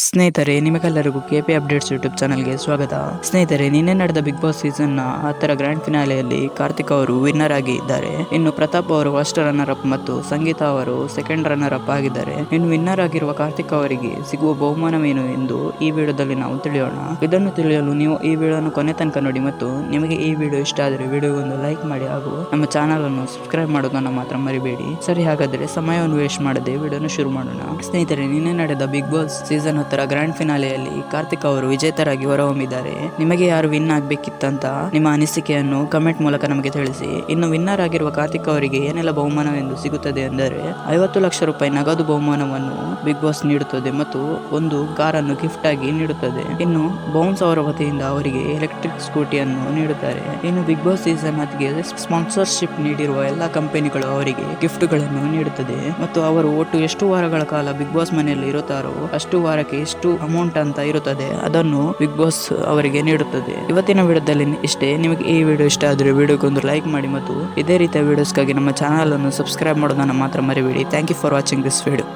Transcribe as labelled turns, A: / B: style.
A: ಸ್ನೇಹಿತರೆ, ನಿಮಗೆಲ್ಲರಿಗೂ KP updates YouTube ಚಾನಲ್ಗೆ ಸ್ವಾಗತ. ಸ್ನೇಹಿತರೆ, ನಿನ್ನೆ ನಡೆದ ಬಿಗ್ ಬಾಸ್ ಸೀಸನ್ನ ಹತ್ತರ ಗ್ರ್ಯಾಂಡ್ ಫಿನಾಲೆಯಲ್ಲಿ ಕಾರ್ತಿಕ್ ಅವರು ವಿನ್ನರ್ ಆಗಿ ಇದ್ದಾರೆ ಇನ್ನು ಪ್ರತಾಪ್ ಅವರು ಫಸ್ಟ್ ರನ್ನರ್ ಅಪ್ ಮತ್ತು ಸಂಗೀತ ಅವರು ಸೆಕೆಂಡ್ ರನ್ನರ್ ಅಪ್ ಆಗಿದ್ದಾರೆ. ಇನ್ನು ವಿನ್ನರ್ ಆಗಿರುವ ಕಾರ್ತಿಕ್ ಅವರಿಗೆ ಸಿಗುವ ಬಹುಮಾನವೇನು ಎಂದು ಈ ವಿಡಿಯೋದಲ್ಲಿ ನಾವು ತಿಳಿಯೋಣ. ಇದನ್ನು ತಿಳಿಯಲು ನೀವು ಈ ವಿಡಿಯೋನ ಕೊನೆ ತನಕ ನೋಡಿ ಮತ್ತು ನಿಮಗೆ ಈ ವಿಡಿಯೋ ಇಷ್ಟ ಆದರೆ ವಿಡಿಯೋ ಒಂದು ಲೈಕ್ ಮಾಡಿ ಹಾಗೂ ನಮ್ಮ ಚಾನಲ್ ಅನ್ನು ಸಬ್ಸ್ಕ್ರೈಬ್ ಮಾಡೋದನ್ನ ಮಾತ್ರ ಮರಿಬೇಡಿ. ಸರಿ, ಹಾಗಾದ್ರೆ ಸಮಯವನ್ನು ವೇಸ್ಟ್ ಮಾಡದೆ ವಿಡಿಯೋನ ಶುರು ಮಾಡೋಣ. ಸ್ನೇಹಿತರೆ, ನಿನ್ನೆ ನಡೆದ ಬಿಗ್ ಬಾಸ್ ಸೀಸನ್ ಹತ್ತರ ಗ್ರ್ಯಾಂಡ್ ಫಿನಾಲೆಯಲ್ಲಿ ಕಾರ್ತಿಕ್ ಅವರು ವಿಜೇತರಾಗಿ ಹೊರಹೊಮ್ಮಿದ್ದಾರೆ. ನಿಮಗೆ ಯಾರು ವಿನ್ ಆಗ್ಬೇಕಿತ್ತಂತ ನಿಮ್ಮ ಅನಿಸಿಕೆಯನ್ನು ಕಮೆಂಟ್ ಮೂಲಕ ನಮಗೆ ತಿಳಿಸಿ. ಇನ್ನು ವಿನ್ನರ್ ಆಗಿರುವ ಕಾರ್ತಿಕ್ ಅವರಿಗೆ ಏನೆಲ್ಲ ಬಹುಮಾನವೆಂದು ಸಿಗುತ್ತದೆ ಎಂದರೆ ಐವತ್ತು ಲಕ್ಷ ರೂಪಾಯಿ ನಗದು ಬಹುಮಾನವನ್ನು ಬಿಗ್ ಬಾಸ್ ನೀಡುತ್ತದೆ ಮತ್ತು ಒಂದು ಕಾರನ್ನು ಗಿಫ್ಟ್ ಆಗಿ ನೀಡುತ್ತದೆ. ಇನ್ನು ಬೌನ್ಸ್ ಅವರ ವತಿಯಿಂದ ಅವರಿಗೆ ಎಲೆಕ್ಟ್ರಿಕ್ ಸ್ಕೂಟಿಯನ್ನು ನೀಡುತ್ತಾರೆ. ಇನ್ನು ಬಿಗ್ ಬಾಸ್ ಸೀಸನ್ ಹತ್ಗೆ ಸ್ಪಾನ್ಸರ್ಶಿಪ್ ನೀಡಿರುವ ಎಲ್ಲಾ ಕಂಪನಿಗಳು ಅವರಿಗೆ ಗಿಫ್ಟ್ಗಳನ್ನು ನೀಡುತ್ತದೆ. ಮತ್ತು ಅವರು ಒಟ್ಟು ಎಷ್ಟು ವಾರಗಳ ಕಾಲ ಬಿಗ್ ಬಾಸ್ ಮನೆಯಲ್ಲಿ ಇರುತ್ತಾರೋ ಅಷ್ಟು ವಾರಕ್ಕೆ ಎಷ್ಟು ಅಮೌಂಟ್ ಅಂತ ಇರುತ್ತದೆ, ಅದನ್ನು ಬಿಗ್ ಬಾಸ್ ಅವರಿಗೆ ನೀಡುತ್ತದೆ. ಇವತ್ತಿನ ವಿಡಿಯೋದಲ್ಲಿ ಇಷ್ಟೇ. ನಿಮಗೆ ಈ ವಿಡಿಯೋ ಇಷ್ಟ ಆದರೆ ವಿಡಿಯೋಗೆ ಒಂದು ಲೈಕ್ ಮಾಡಿ ಮತ್ತು ಇದೇ ರೀತಿಯ ವಿಡಿಯೋಸ್ಗಾಗಿ ನಮ್ಮ ಚಾನಲ್ ಅನ್ನು ಸಬ್ಸ್ಕ್ರೈಬ್ ಮಾಡೋದನ್ನು ಮಾತ್ರ ಮರಿಬೇಡಿ. Thank you for watching this video